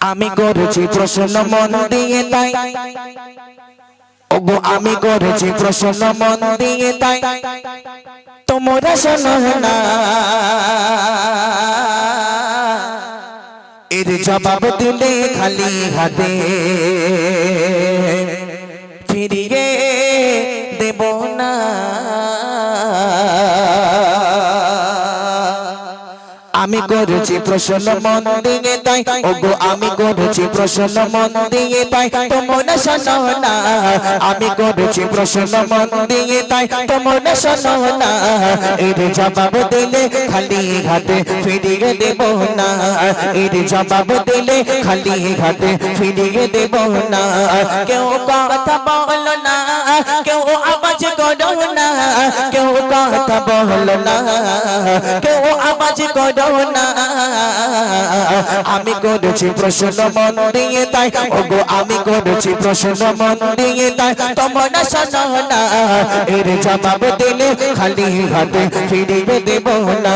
আমি করেছি প্রশ্ন মন দিয়ে তাই। ওগো আমি করেছি প্রশ্ন মন দিয়ে তাই। তোমরা শোনো না। এর জবাব দিলে খালি হাতে। ফিরিয়ে আমি করেছি প্রশ্ন মন দিয়ে তাই। ওগো আমি করেছি প্রশ্ন মন দিয়ে তাই। তোমরা শোনো না। আমি করেছি প্রশ্ন মন দিয়ে তাই। তোমরা শোনো না। এর জবাব দিলে খালি হাতে ফিরিয়ে দেব না। এর জবাব দিলে খালি হাতে ফিরিয়ে দেব না। কেউ কথা কথা বলো না। কেউ আওয়াজ করো না। আমি করেছি প্রশ্ন মন দিয়ে তাই। ওগো, আমি করেছি প্রশ্ন মন দিয়ে তাই। শোনো না। এর জবাব দিলে খালি হাতে ফিরিয়ে দেব না।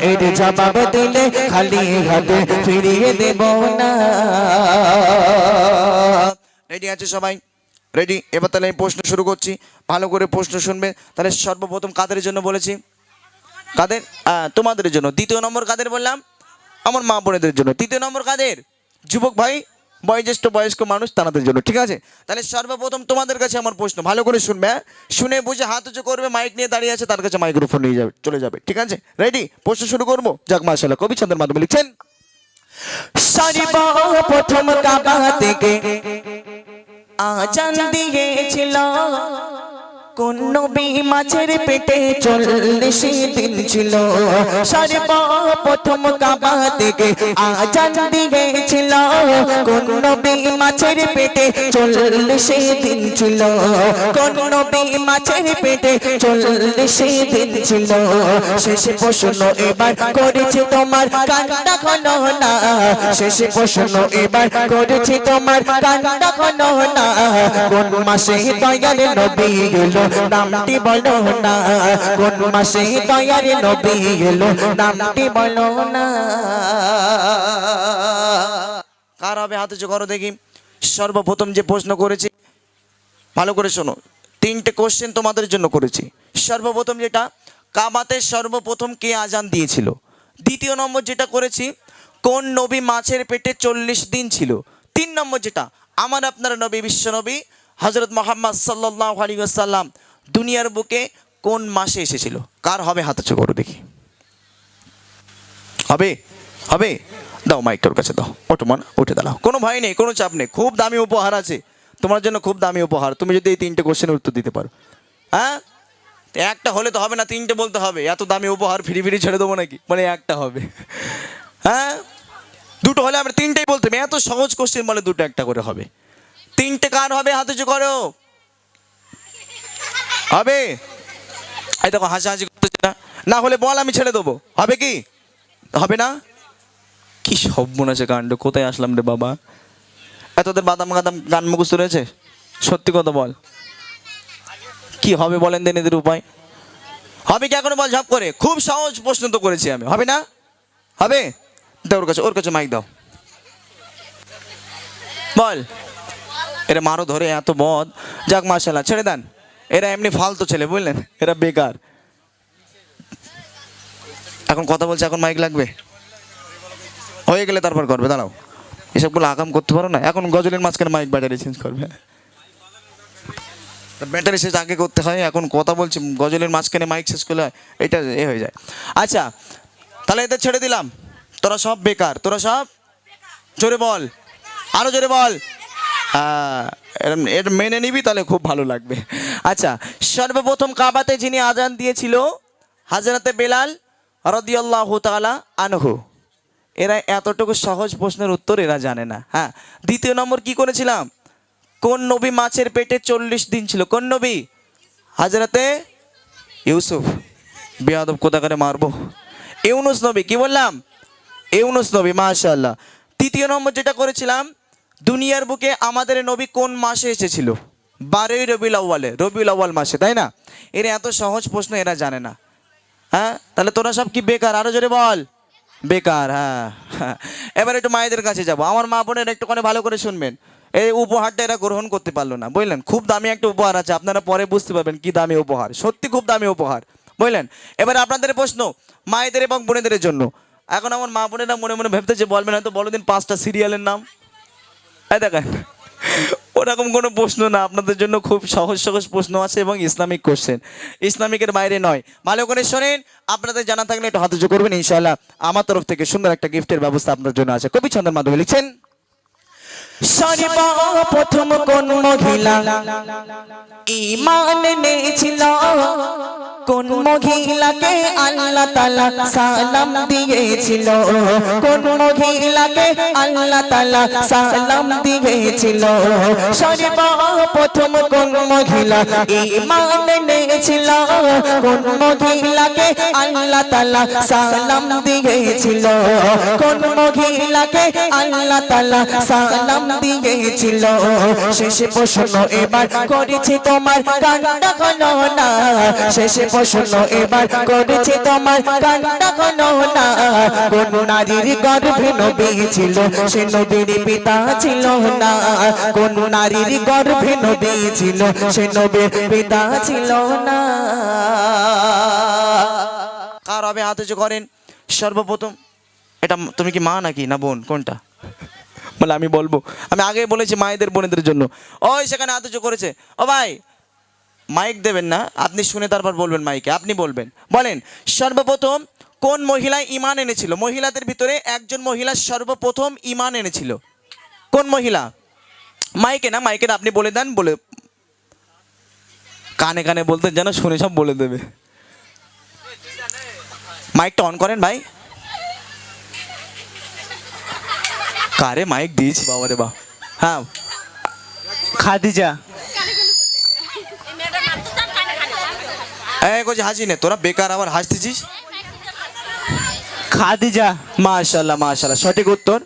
এর জবাব দিলে খালি হাতে ফিরিয়ে দেব না। রেডি আছে সবাই? রেডি এবার তাহলে আমি প্রশ্ন শুরু করছি। ভালো করে প্রশ্ন শুনবে। তাহলে সর্বপ্রথম কাদের জন্য বলেছি? কাদের? তোমাদের জন্য। দ্বিতীয় নম্বর কাদের বললাম? আমার মা বোনেদের জন্য। তৃতীয় নম্বর কাদের? যুবক ভাই, বয়োজ্যেষ্ঠ, বয়স্ক মানুষ তাদের জন্য। ঠিক আছে? তাহলে সর্বপ্রথম তোমাদের কাছে আমার প্রশ্ন। ভালো করে শুনবে হ্যাঁ? শুনে বুঝে হাত উঁচু করবে মাইক নিয়ে দাঁড়িয়ে আছে, তার কাছে মাইক্রোফোন নিয়ে যাবে, চলে যাবে। ঠিক আছে? রেডি প্রশ্ন শুরু করব? যাক মাশাল্লাহ কবি ছন্দের মাধ্যমে লিখছেন সর্বপ্রথম কাবা থেকে আজান দিয়েছিল। কোন নবী মাছের পেটে চল্লিশ দিন ছিল? সর্বপ্রথম কাবা থেকে আজান দিয়েছিল। কোন নবী মাছের পেটে চল্লিশ দিন ছিল? কোন নবী মাছের পেটে চল্লিশ দিন ছিল? শেষ প্রশ্ন এবার করেছে তোমার কান্না ঘন না। শেষ প্রশ্ন এবার করেছে তোমার কান্না ঘন না। কোন মাসে দয়ার নবী নামটি বলো না, কোন মাসে দয়ার নবী এলো? নামটি বলো না। কার হবে হাতে করো দেখি। সর্বপ্রথম যে প্রশ্ন করেছি, ভালো করে শোনো। তিনটে কোশ্চেন তোমাদের জন্য করেছি। সর্বপ্রথম যেটা কাবাতে সর্বপ্রথম কে আজান দিয়েছিল? দ্বিতীয় নম্বর যেটা করেছি, কোন নবী মাছের পেটে চল্লিশ দিন ছিল? তিন নম্বর যেটা, আমার আপনার নবী বিশ্ব নবী হজরত মোহাম্মদ সাল্লাহ আলী আসাল্লাম দুনিয়ার বুকে কোন মাসে এসেছিল? কার হবে হাতে উঁচু করো দেখি। হবে? হবে? দাও মাইকটার কাছে দাও। ওটো মান উঠে দাঁড়াও। কোনো ভয় নেই, কোনো চাপ নেই। খুব দামি উপহার আছে। তোমার জন্য খুব দামি উপহার। তুমি যদি এই তিনটে কোশ্চেনের উত্তর দিতে পারো। হ্যাঁ? একটা হলে তো হবে না, তিনটে বলতে হবে। এত দামি উপহার ফিরি ফিরি ছেড়ে দেবো নাকি? মানে একটা হবে। হ্যাঁ? দুটো হলে আমরা তিনটেই বলতে এত সহজ কোশ্চেন বলে দুটো একটা করে হবে। তিনটে কার হবে, হাতে উঁচু করো। হবে? এই দেখো, হাসাহাসি করতেছে না। না হলে বল আমি ছেড়ে দেবো। হবে কি? হবে না? কি সর্বনাশে কাণ্ড, কোথায় আসলাম রে বাবা? এতদের বাদাম গাদাম গান মুখস্থ রয়েছে? সত্যি কথা বল। কি হবে বলেন দেন এদের উপায়। হবে কি এখনও? বল ঝাপ করে। খুব সহজ প্রশ্ন তো করেছি আমি। হবে না? হবে? দাও ওর কাছে ওর কাছে মাইক দাও। বল। এরা মারো ধরে, এত বদ যাক মার্শাল্লাহ ছেড়ে দেন। এরা এমনি ফালতু ছেলে, বুঝলেন? এরা বেকার। এখন কথা বলছে, এখন মাইক লাগবে। হয়ে গেলে তারপর করবে, দাঁড়াও। এসবগুলো আগাম করতে পারো না। এখন গজলের মাঝখানে মাইক ব্যাটারি চেঞ্জ করবে। ব্যাটারি শেষ আগে করতে হয়, এখন কথা বলছি, গজলের মাঝখানে মাইক শেষ করলে এটা এ হয়ে যায়। আচ্ছা তাহলে এদের ছেড়ে দিলাম। তোরা সব বেকার, তোরা সব জোরে বল। আরও জোরে বল। এটা মেনে নিবি, তাহলে খুব ভালো লাগবে। আচ্ছা সর্বপ্রথম কাবাতে যিনি আজান দিয়েছিল, হাজরাতে বেলাল রদিয়াল্লাহ তাআলা আনহু। এরা এতটুকু সহজ প্রশ্নের উত্তর এরা জানে না। হ্যাঁ দ্বিতীয় নম্বর কি করেছিলাম? কোন নবী মাছের পেটে চল্লিশ দিন ছিল? কোন নবী? হাজরাতে ইউসুফ। বেয়াদব কোথা করে মারবো? ইউনুস নবী, কি বললাম? ইউনুস নবী, মাশাআল্লাহ। তৃতীয় নম্বর যেটা করেছিলাম দুনিয়ার বুকে আমাদের নবী কোন মাসে এসেছিল? বারোই রবিউল আউ্বালে রবিউল আউ্বাল মাসে, তাই না? এরা এত সহজ প্রশ্ন এরা জানে না। হ্যাঁ? তাহলে তোরা সব কি বেকার? আরও জোরে বল। বেকার হ্যাঁ। এবার একটু মায়েদের কাছে যাব। আমার মা বোনের একটুখানি ভালো করে শুনবেন। এই উপহারটা এরা গ্রহণ করতে পারল না, বুঝলেন? খুব দামি একটা উপহার আছে, আপনারা পরে বুঝতে পারবেন কি দামি উপহার। সত্যি খুব দামি উপহার, বুঝলেন? এবার আপনাদের প্রশ্ন, মায়েদের এবং বোনেদের জন্য। এখন আমার মা বোনেরা মনে মনে ভাবতেছে, বলবেন হয়তো বলো দিন পাঁচটা সিরিয়ালের নাম। এই দেখেন, ওরকম কোনো প্রশ্ন না, আপনাদের জন্য খুব সহজ সহজ প্রশ্ন আছে এবং ইসলামিক কোশ্চেন ইসলামিকের বাইরে নয়। ভালো করে শোনেন, আপনাদের জানা থাকলে একটু হাত করবেন ইনশাল্লাহ আমার তরফ থেকে সুন্দর একটা গিফটের ব্যবস্থা আপনার জন্য আছে। কবি ছন্দের মাধ্যমে লিখছেন সর্বপ্রথম কোন মহিলা? ইমান এনেছিল। কোন মহিলাকে আল্লাহ তালা সালাম দিয়েছিল? কোন মহিলাকে আল্লাহ তালা সালাম দিয়েছিল? সর্বপ্রথম কোন মহিলা ইমান এনেছিল? কোন মহিলাকে আল্লাহ তালা সালাম দিয়েছিল? কোন মহিলাকে আল্লাহ তালা সালাম দিয়েছিল শেষে প্রশ্ন, এবার করেছে তোমার কান্না হলো না? শেষে প্রশ্ন, এবার তোমার কান্না হলো না? কোন নারীর গর্ভে নবী ছিল, সে নবীর পিতা ছিল না। কোন নারীর গর্ভে নবী ছিল, সে নবীর পিতা ছিল না। কার হবে হাত করেন? সর্বপ্রথম। এটা তুমি কি মা নাকি না বোন? কোনটা? বলে, আমি বলব। আমি আগে বলেছি মায়েদের, বোনেদের জন্য। ওই সেখানে হাত করেছে। ও ভাই, মাইক দেবেন না, আপনি শুনে তারপর বলবেন মাইকে, আপনি বলবেন। বলেন, সর্বপ্রথম কোন মহিলা ইমান এনেছিল? মহিলাদের ভিতরে একজন মহিলা সর্বপ্রথম ইমান এনেছিল। কোন মহিলা? মাইকে না মাইকে আপনি বলে দেন, বলে কানে কানে বলতেন যেন শুনে সব বলে দেবে। মাইকটা অন করেন ভাই। কারে মাইক দিয়েছি বাবা রে বা হ্যাঁ। খাদিজা। এই কছি হাসি নে তোরা বেকার আবার হাসতেছিস? খাদিজা। মাশাল্লাহ মাশাল্লাহ সঠিক উত্তর।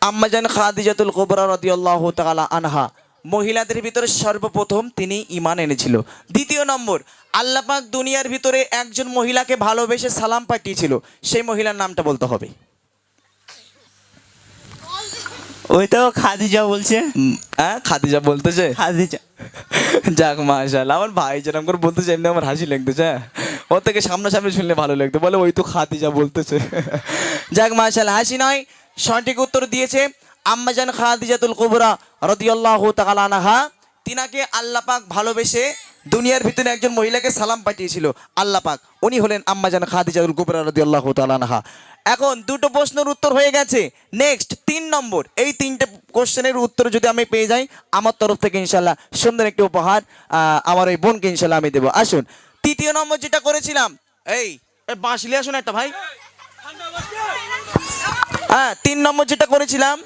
আম্মাজান খাদিজাতুল কুবরা রাদিয়াল্লাহু তাআলা আনহা। মহিলাদের ভিতরে সর্বপ্রথম তিনি ঈমান এনেছিল। দ্বিতীয় নম্বর আল্লাহ পাক দুনিয়ার ভিতরে একজন মহিলাকে ভালোবেসে সালাম পাঠিয়েছিল। সেই মহিলার নামটা বলতে হবে। ওই তো খাদিজা বলছে। হ্যাঁ খাদিজা বলতেছে। খাদিজা। যাক মাশাল্লাহ আমার ভাই যেরকম করে বলতেছে এমনি আমার হাসি লাগতেছে হ্যাঁ। ওর থেকে সামনাসামনি শুনলে ভালো লাগতো। বলে ওই তো খাদিজা বলতেছে। যাক মাশাল্লাহ হাসি নয়। সঠিক উত্তর দিয়েছে আম্মাজান খাদিজাতুল কুবরা রাদিয়াল্লাহু তাআলা আনহা। তিনাকে আল্লাহ পাক ভালোবেসে দুনিয়ার ভিতরে একজন মহিলাকে সালাম পাঠিয়েছিল, আল্লাহ পাক। উনি হলেন আম্মাজান খাদিজাতুল কুবরা রাদিয়াল্লাহু তাআলা আনহা। এখন দুটো প্রশ্নের উত্তর হয়ে গেছে। নেক্সট তিন নম্বর। এই তিনটে কোশ্চেনের উত্তর যদি আমি পেয়ে যাই, আমার তরফ থেকে ইনশাল্লাহ সুন্দর একটি উপহার আমার ওই বোনকে ইনশাল্লাহ আমি দেবো। আসুন, তৃতীয় নম্বর যেটা করেছিলাম এই বাঁশলি আসুন একটা ভাই। হ্যাঁ তিন নম্বর যেটা করেছিলাম,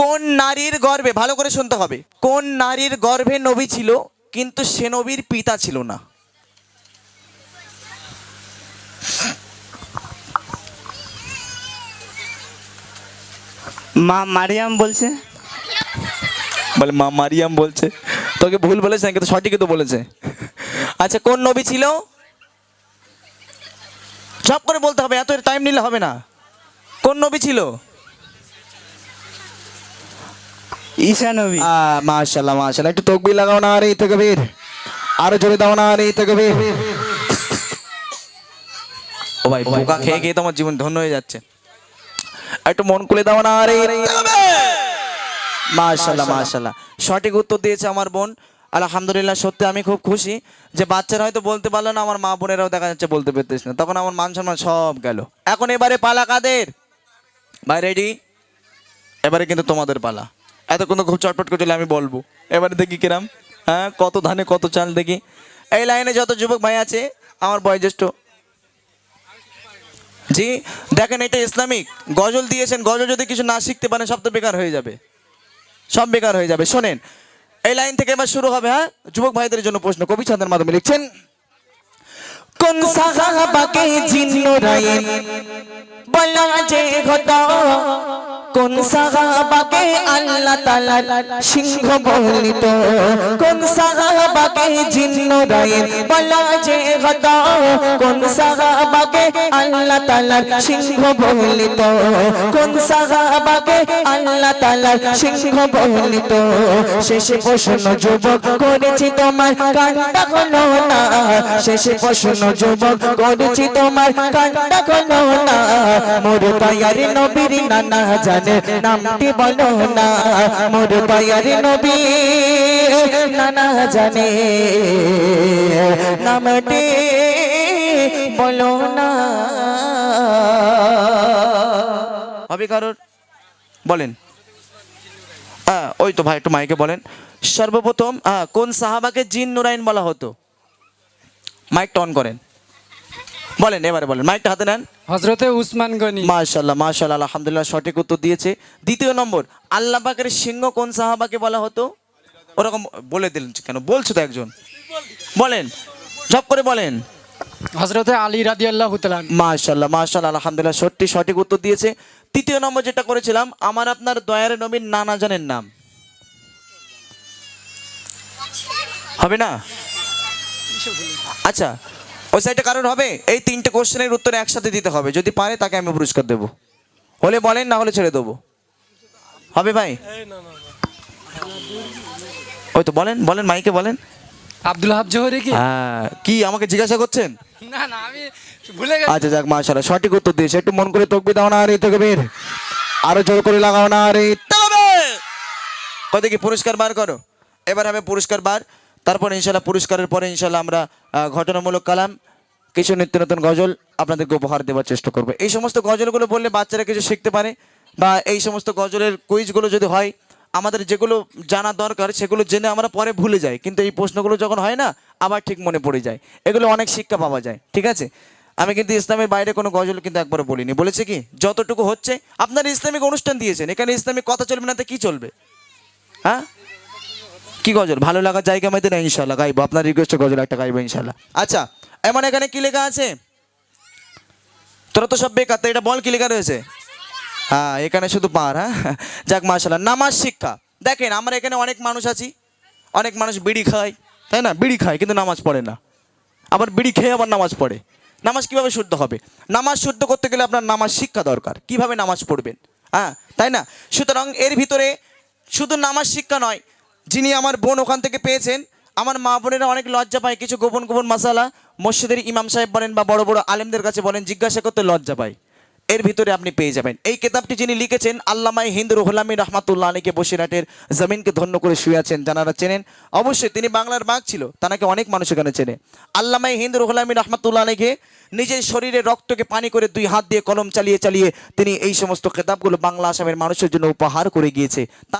কোন নারীর গর্ভে, ভালো করে শুনতে হবে, কোন নারীর গর্ভে নবী ছিল? কিন্তু সে নবীর পিতা ছিল না। মা মারিয়াম বলছে? বলে মা মারিয়াম বলছে। তোকে ভুল বলেছে নাকি? তো সঠিকই তো বলেছে। আচ্ছা কোন নবী ছিল? সব করে বলতে হবে এত টাইম নিলে হবে না। কোন নবী ছিল? ঈশা নবী মাশাল্লাহ মাশাল্লাহ একটু তকবির লাগাও না আর এই থেকে বীর আরও জোরে দাও না আর থেকে ও ভাই বোকা খেয়ে খেয়ে তো আমার জীবন ধন্য হয়ে যাচ্ছে। একটু মন খুলে দাও না আর মাশাল্লাহ মাশাল্লাহ সঠিক উত্তর দিয়েছে আমার বোন। আলহামদুলিল্লাহ সত্যি আমি খুব খুশি। যে বাচ্চারা হয়তো বলতে পারল না আমার মা বোনেরাও দেখা যাচ্ছে বলতে পারতেছ না। তখন আমার মান সম্মান সব গেল। এখন এবারে পালা কাদের? ভাই রেডি এবারে কিন্তু তোমাদের পালা। এত কিন্তু খুব চটপট করে চলে আমি বলব। এবারে দেখি কিরাম। হ্যাঁ কত ধানে, কত চাল দেখি। এই লাইনে যত যুবক ভাই আছে, আমার বয়োজ্যেষ্ঠ। জি, দেখেন, এটা ইসলামিক। গজল দিয়েছেন, গজল যদি কিছু না শিখতে পারেন, সব তো বেকার হয়ে যাবে। সব বেকার হয়ে যাবে। শোনেন, এই লাইন থেকে এবার শুরু হবে হ্যাঁ? যুবক ভাইদের জন্য প্রশ্ন, কবি ছন্দের মাধ্যমে লিখছেন কোন সাহাবাকে জিন্নুরাইন বলা যে হতো কোন সাহাবাকে আল্লাহ তাআলার সিংহ বলিত কোন সাহাবাকে জিন্নুরাইন বলা যে হতো কোন সাহাবাকে আল্লাহ তাআলার সিংহ বলিত কোন সাহাবাকে আল্লাহ তাআলার সিংহ বলিত শেষে প্রশ্ন, যুবক, করেছি তোমার কান্ডা হলো না। শেষে প্রশ্ন যুবক করেছি তোমার কান্ডা হলো না। মোর নবীর নানা জানে, নামটি বলো না। মোর নবী নানা জানে, নামটি বলো না। হবে কারোর? বলেন। ওই তো ভাই, একটু মাইকে বলেন। সর্বপ্রথম কোন সাহাবাকে জিন নুরাইন বলা হতো? মাইকটা অন করেন। বলেন এবারে বলেন মাইকটা হাতে নেন। হজরতে উসমান গনি। মাশাল্লাহ মাশাল্লাহ আলহামদুলিল্লাহ সঠিক উত্তর দিয়েছে। দ্বিতীয় নম্বর আল্লাহ পাকের সিংহ কোন সাহাবাকে বলা হতো? ওরকম বলে দিলেন কেন? বলছো তো একজন। বলেন সব করে বলেন। হজরতে আলী রাদি আল্লাহ মাশাল্লাহ মাশাল্লাহ আলহামদুলিল্লাহ সত্যি সঠিক উত্তর দিয়েছে। তৃতীয় নম্বর যেটা করেছিলাম আমার আপনার দয়ার নবীর নানা জানের নাম। হবে না? আচ্ছা ওই সাইডে কারণ হবে এই তিনটে কোশ্চেনের উত্তর একসাথে দিতে হবে যদি পারে তাকে আমি পুরস্কার দেবো। হলে বলেন না হলে ছেড়ে দেবো। হবে ভাই? ওই তো বলেন বলেন মাইকে বলেন। আব্দুল হাব জোহরি কি? হ্যাঁ কি আমাকে জিজ্ঞাসা করছেন? না না আমি ভুলে গেছি। আচ্ছা যাক মাশাআল্লাহ সঠিক উত্তর দিয়েছে। একটু মন করে তকবি দাও না রে তকবীর। আরও জোর করে লাগাও না রে তকবীর। কত কি পুরস্কার বার করো? এবার হবে পুরস্কার বার। তারপর ইনশাল্লাহ পুরস্কারের পরে ইনশাল্লাহ আমরা ঘটনামূলক কালাম, কিছু নিত্য নতুন গজল আপনাদেরকে উপহার দেওয়ার চেষ্টা করব। এই সমস্ত গজলগুলো বললে বাচ্চারা কিছু শিখতে পারে বা এই সমস্ত গজলের কুইজগুলো যদি হয়, আমাদের যেগুলো জানা দরকার সেগুলো জেনে আমরা পরে ভুলে যাই। কিন্তু এই প্রশ্নগুলো যখন হয় না, আবার ঠিক মনে পড়ে যায়। এগুলো অনেক শিক্ষা পাওয়া যায়, ঠিক আছে? আমি কিন্তু ইসলামের বাইরে কোনো গজল কিন্তু একবারও বলিনি। বলেছে কি, যতটুকু হচ্ছে, আপনারা ইসলামিক অনুষ্ঠান দিয়েছেন, এখানে ইসলামিক কথা চলবে না তো কী চলবে? হ্যাঁ? কি গজল? ভালো লাগার জায়গা মেতে না ইনশাল্লাহ গাইবো, আপনার রিকোয়েস্টে গজল একটা গাইবো ইনশাল্লাহ আচ্ছা এমন এখানে কি লেখা আছে? তোরা তো সব বেকার, তো এটা বল কি লেখা রয়েছে? হ্যাঁ এখানে শুধু পার হ্যাঁ? যাক মাশাল্লাহ নামাজ শিক্ষা। দেখেন, আমরা এখানে অনেক মানুষ আছি। অনেক মানুষ বিড়ি খায়, তাই না? বিড়ি খায়, কিন্তু নামাজ পড়ে না। আবার বিড়ি খেয়ে আবার নামাজ পড়ে। নামাজ কীভাবে শুদ্ধ হবে? নামাজ শুদ্ধ করতে গেলে আপনার নামাজ শিক্ষা দরকার। কীভাবে নামাজ পড়বেন? হ্যাঁ তাই না? সুতরাং এর ভিতরে শুধু নামাজ শিক্ষা নয় যিনি আমার বোন ওখান থেকে পেয়েছেন, আমার মা বোনেরা অনেক লজ্জা পায়, কিছু গোপন গোপন মশালা মসজিদের ইমাম সাহেব বলেন বা বড় বড় আলেমদের কাছে বলেন, জিজ্ঞাসা করতে লজ্জা পায়। এর ভিতরে আপনি পেয়ে যাবেন। এই কেতাবটি যিনি লিখেছেন আল্লামাই হিন্দু রহুলামী রহমাতুল্লাহ আলীকে বসিরহাটের জমিনকে ধন্য করে শুয়ে আছেন যারা চেনেন। অবশ্যই তিনি বাংলার বাঘ ছিল তাকে অনেক মানুষ এখানে চেনে। আল্লামাই হিন্দু রহুলামী রহমাতুল্লাহ আলীকে নিজের শরীরে রক্তকে পানি করে দুই হাত দিয়ে কলম চালিয়ে চালিয়ে তিনি এই সমস্ত খেতাবগুলো বাংলা আসামের মানুষের জন্য উপহার করে গিয়েছে।